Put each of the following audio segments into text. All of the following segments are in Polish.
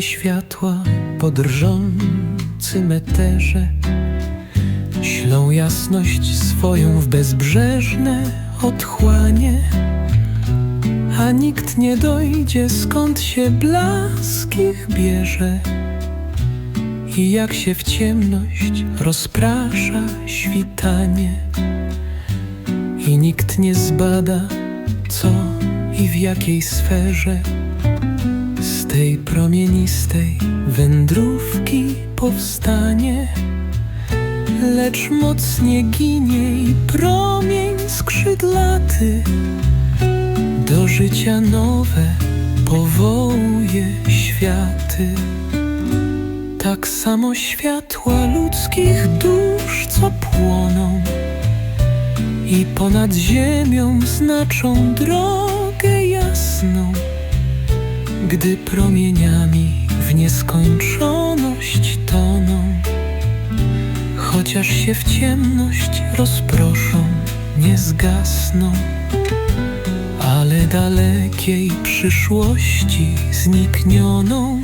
Światła po drżącym eterze Ślą jasność swoją w bezbrzeżne otchłanie A nikt nie dojdzie skąd się blask ich bierze. I jak się w ciemność rozprasza świtanie I nikt nie zbada co i w jakiej sferze tej promienistej wędrówki powstanie, lecz mocnie ginie i promień skrzydlaty do życia nowe powołuje światy. Tak samo światła ludzkich dusz, co płoną i ponad ziemią znaczą drogę gdy promieniami w nieskończoność toną, chociaż się w ciemność rozproszą, nie zgasną, ale dalekiej przyszłości zniknioną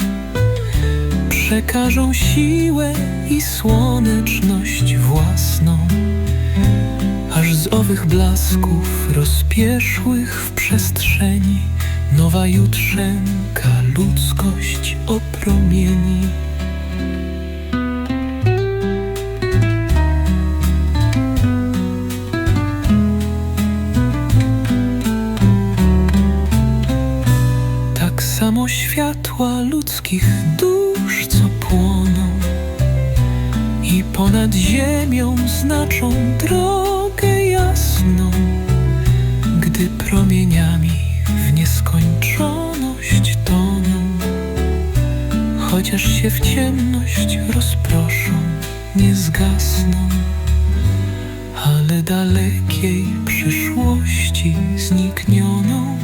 przekażą siłę i słoneczność własną. Aż z owych blasków rozpieszłych w przestrzeni Nowa jutrzenka ludzkość opromieni. Tak samo światła ludzkich dusz, co płoną i ponad ziemią znaczą drogę jasną, chociaż się w ciemność rozproszą, nie zgasną, ale dalekiej przyszłości zniknioną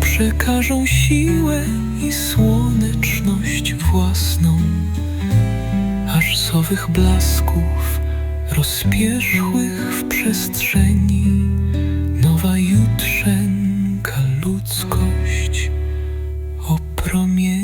przekażą siłę i słoneczność własną, aż z owych blasków rozpierzchłych w przestrzeni nowa jutrzenka ludzkość opromieni.